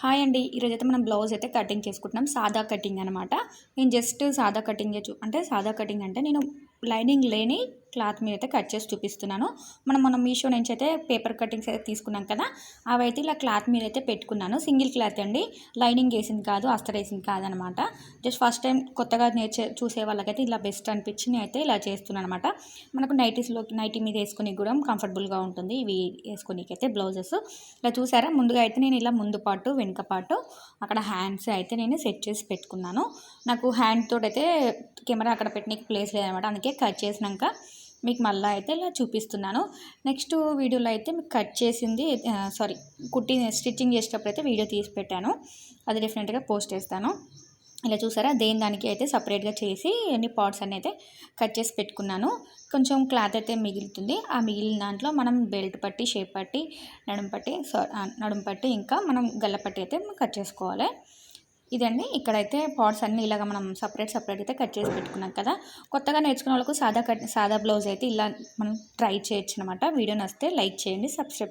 Hi అండి. ఈరోజు అయితే మనం బ్లౌజ్ అయితే కటింగ్ చేసుకుంటున్నాం. సాదా కటింగ్ అనమాట నేను జస్ట్ సాదా కటింగ్ చూ అంటే సాదా కటింగ్ అంటే నేను లైనింగ్ లేని క్లాత్ మీద అయితే కట్ చేసి చూపిస్తున్నాను. మనం మనం మీషో నుంచి అయితే పేపర్ కటింగ్స్ అయితే తీసుకున్నాం కదా అవి అయితే ఇలా క్లాత్ మీద అయితే పెట్టుకున్నాను. సింగిల్ క్లాత్ అండి. లైనింగ్ వేసింది కాదు అస్తర్ వేసింది కాదనమాట. జస్ట్ ఫస్ట్ టైం కొత్తగా నేర్చే చూసే వాళ్ళకైతే ఇలా బెస్ట్ అనిపించి అయితే ఇలా చేస్తున్నాను అనమాట. మనకు నైటీస్లోకి నైటీ మీద వేసుకుని కూడా కంఫర్టబుల్గా ఉంటుంది. ఇవి వేసుకునేకైతే బ్లౌజెస్. ఇలా చూసారా? ముందుగా అయితే నేను ఇలా ముందు పాటు వెనుక పాటు అక్కడ హ్యాండ్స్ అయితే నేను సెట్ చేసి పెట్టుకున్నాను. నాకు హ్యాండ్ తోటి అయితే కెమెరా అక్కడ పెట్టిన ప్లేస్ లేదనమాట. అందుకే కట్ చేసినాక మీకు మళ్ళీ అయితే ఇలా చూపిస్తున్నాను. నెక్స్ట్ వీడియోలో అయితే మీకు కట్ చేసింది సారీ కుట్టి స్టిచ్చింగ్ చేసేటప్పుడు అయితే వీడియో తీసి పెట్టాను. అది డెఫినెట్గా పోస్ట్ చేస్తాను. ఇలా చూసారా? దేని దానికి అయితే సపరేట్గా చేసి అన్ని పార్ట్స్ అన్నీ అయితే కట్ చేసి పెట్టుకున్నాను. కొంచెం క్లాత్ అయితే మిగులుతుంది. ఆ మిగిలిన దాంట్లో మనం బెల్ట్ పట్టి షేప్ పట్టి నడుం పట్టి నడుం పట్టి ఇంకా మనం గల్ల పట్టి అయితే కట్ చేసుకోవాలి. ఇదండి. ఇక్కడైతే పార్ట్స్ అన్నీ ఇలాగ మనం సపరేట్ సపరేట్ అయితే కట్ చేసి పెట్టుకున్నాం కదా. కొత్తగా నేర్చుకున్న వాళ్ళకు సాదా కట్ సాదా బ్లౌజ్ అయితే ఇలా మనం ట్రై చేయొచ్చు అనమాట వీడియో నచ్చితే లైక్ చేయండి సబ్స్క్రైబ్